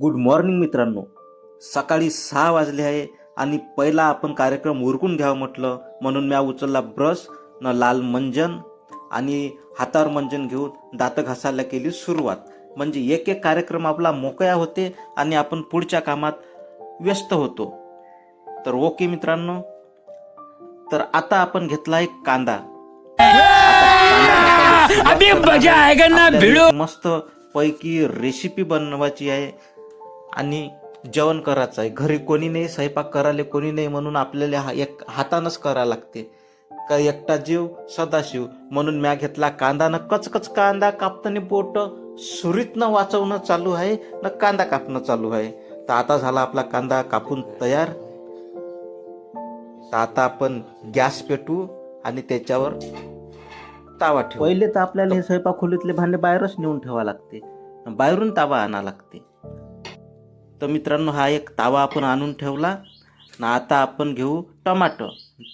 Good morning मित्रांनो. सकाळी सहा वाजले आहे आणि पहिला आपण कार्यक्रम उरकून घ्यावं म्हटलं. म्हणून म्या उचलला ब्रश न लाल मंजन आणि हातावर मंजन घेऊन दात घासायला केली सुरुवात. म्हणजे एक एक कार्यक्रम आपला मोकळा होते आणि आपण पुढच्या कामात व्यस्त होतो. तर ओके मित्रांनो. तर आता आपण घेतला एक कांदा. मस्त पैकी रेसिपी बनवायची आहे. आणि जेवण करायचं आहे. घरी कोणी नाही स्वयंपाक करायला कोणी नाही म्हणून आपल्याला हा एक हातानंच करावं लागते. का एकटा जीव सदाशिव. म्हणून म्या घेतला कांदा न कचकच कांदा कापताना बोट सुरीतनं वाचवणं चालू आहे न कांदा कापणं चालू आहे. तर आता झाला आपला कांदा कापून तयार. तर आता आपण गॅस पेटू आणि त्याच्यावर तावा ठेवू. पहिले तर आपल्याला हे स्वयंपाक खोलीतले भांडे बाहेरच नेऊन ठेवा लागते. बाहेरून तावा आणा लागते. तर मित्रांनो हा एक तावा आपण आणून ठेवला. ना आता आपण घेऊ टमाटर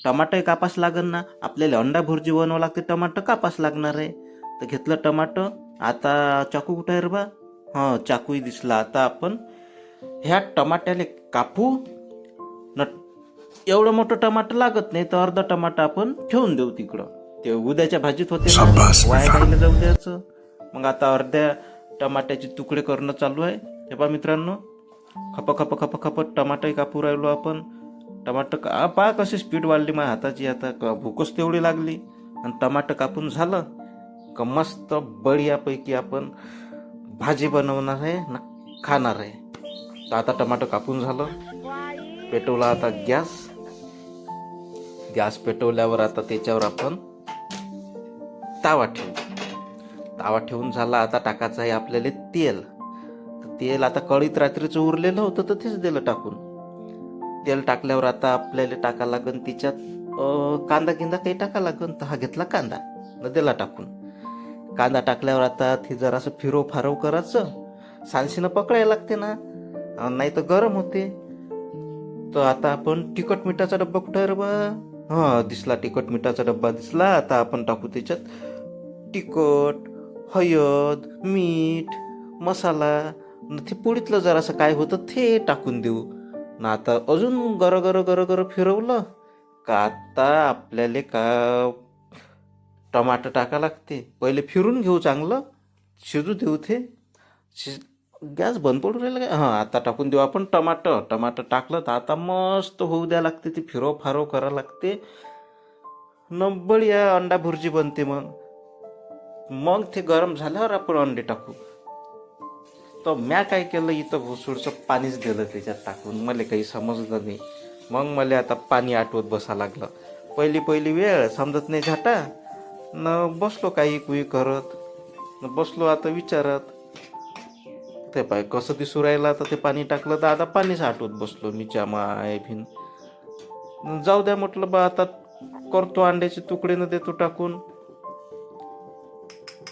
टमाटर कापास लागन ना? आपल्याला अंडा भुर्जी बनवावं लागते टमाटर कापास लागणार आहे. तर घेतलं टमाटर आता चाकू कुठं आहे रे बा? हां चाकूही दिसला. आता आपण ह्या टमाट्याले कापू. न एवढं मोठं टमाटर लागत नाही तर अर्ध टमाटर आपण ठेवून देऊ तिकडं. ते उद्याच्या भाजीत होते वाया गायला जाऊ द्यायचं. मग आता अर्ध्या टमाट्याचे तुकडे करणं चालू आहे. हे पहा मित्रांनो खप खप खप खप टमाटे कापू राहिलो आपण. टमाटर का पा कशी स्पीड वाढली माझ्या हाताची. आता भूकच तेवढी लागली. आणि टमाटर कापून झालं. का मस्त बढियापैकी आपण भाजी बनवणार आहे ना खाणार आहे. तर आता टमाटर कापून झालं. पेटवला आता गॅस. गॅस पेटवल्यावर आता त्याच्यावर आपण तावा ठेवू. तावा ठेवून झाला आता टाकायचं आहे आपल्याला तेल. तेल आता कळीत रात्रीचं उरलेलं होतं तर तेच दिलं टाकून. तेल टाकल्यावर आता आपल्याला टाका लागन तिच्यात कांदा गिंदा काही टाका लागन तर हा घेतला कांदा न दिला टाकून. कांदा टाकल्यावर आता ते जरासं फिरव फारव करायचं. सांशीनं पकडायला लागते ना नाही तर गरम होते. तर आता आपण तिखट मिठाचा डब्बा कुठं आहे बा? हां दिसला तिखट मिठाचा डब्बा दिसला. आता आपण टाकू त्याच्यात तिखट हळद मीठ मसाला न ते पोळीतलं जरासं काय होतं ते टाकून देऊ. ना आता अजून गर गर गर गर फिरवलं का आता आपल्याला का टमाटर टाका लागते. पहिले फिरून घेऊ चांगलं शिजू देऊ ते. शिज गॅस बंद पडू राहिला काय? हां आता टाकून देऊ आपण टमाटर टमाटर टाकलं तर आता मस्त होऊ द्या लागते ती फिरव फारव करा लागते. नब्बळ या अंडा भुर्जी बनते मग. मग ते गरम झाल्यावर आपण अंडे टाकू. तर म्या काय केलं इथं भुसूडचं पाणीच दिलं त्याच्यात टाकून. मला काही समजलं नाही. मग मला आता पाणी आठवत बसा लागलं. पहिली पहिली वेळ समजत नाही झाटा. न बसलो काही कुई करत न बसलो आता विचारत. ते पाय कसं दिसू राहिलं आता ते पाणी टाकलं तर आता पाणीच आठवत बसलो मी जामा आहे भिन. जाऊ द्या म्हटलं बा आता करतो अंड्याचे तुकडे न देतो टाकून.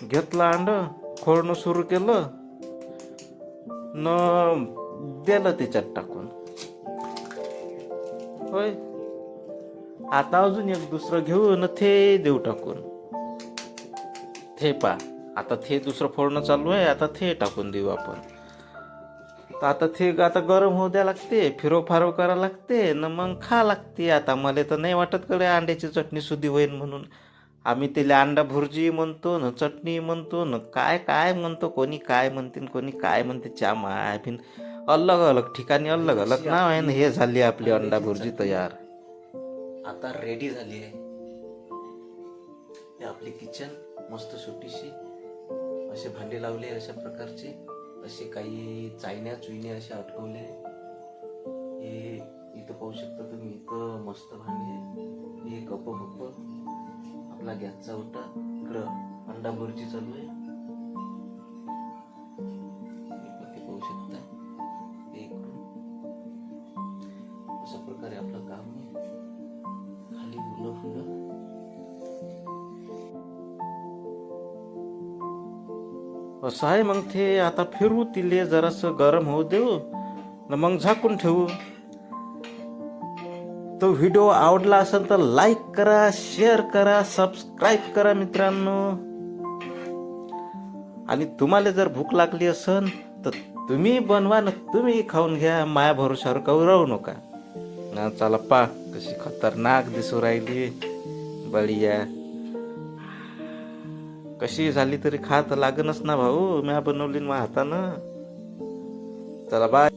घेतलं अंड खोडणं सुरू केलं. न दिलं त्याच्यात टाकून. होय. आता अजून एक दुसरं घेऊ न ते देऊ टाकून. थे पा. आता ते दुसरं फोडणं चालू आहे आता थे टाकून देऊ आपण. तर आता थे आता गरम होऊ द्या लागते फिरो फारो करा लागते न मग खा लागते. आता मला तर नाही वाटत कडे अंड्याची चटणी सुधी होईल म्हणून. आम्ही त्याला अंडा भुर्जी म्हणतो न चटणी म्हणतो न काय काय म्हणतो कोणी काय म्हणते न कोणी काय म्हणते च्या माय बिन अलग अलग ठिकाणी अलग अलग नाव आहे ना हे झाली आपली अंडा भुर्जी तयार. आता रेडी झाली आहे. हे आपली किचन मस्त छोटीशी असे भांडे लावले अशा प्रकारचे. असे काही चायण्या चुईण्या असे अटकवले हे इथं पाहू शकता तुम्ही इथं मस्त भांडे आहे. हे कप बप्प आपला गॅसचा ओटा इकडं अंडा भुर्जी चालू आहे. पाहू शकता. अशा प्रकारे आपलं काम आहे. खाली फुलं फुलं असं आहे मग ते. आता फिरू तिले जरासं गरम होऊ देऊ. न मग झाकून ठेवू. तो व्हिडिओ आवडला असेल तर लाईक करा शेअर करा सबस्क्राईब करा मित्रांनो. आणि तुम्हाला जर भूक लागली असेल तर तुम्ही बनवा ना तुम्ही खाऊन घ्या. माया भरोशावर काऊ राहू नका. ना चला पा कशी खतरनाक दिसू राहिली. बळीया कशी झाली तरी खा तर लागनच ना भाऊ म्या बनवली ना हातानं. चला बाय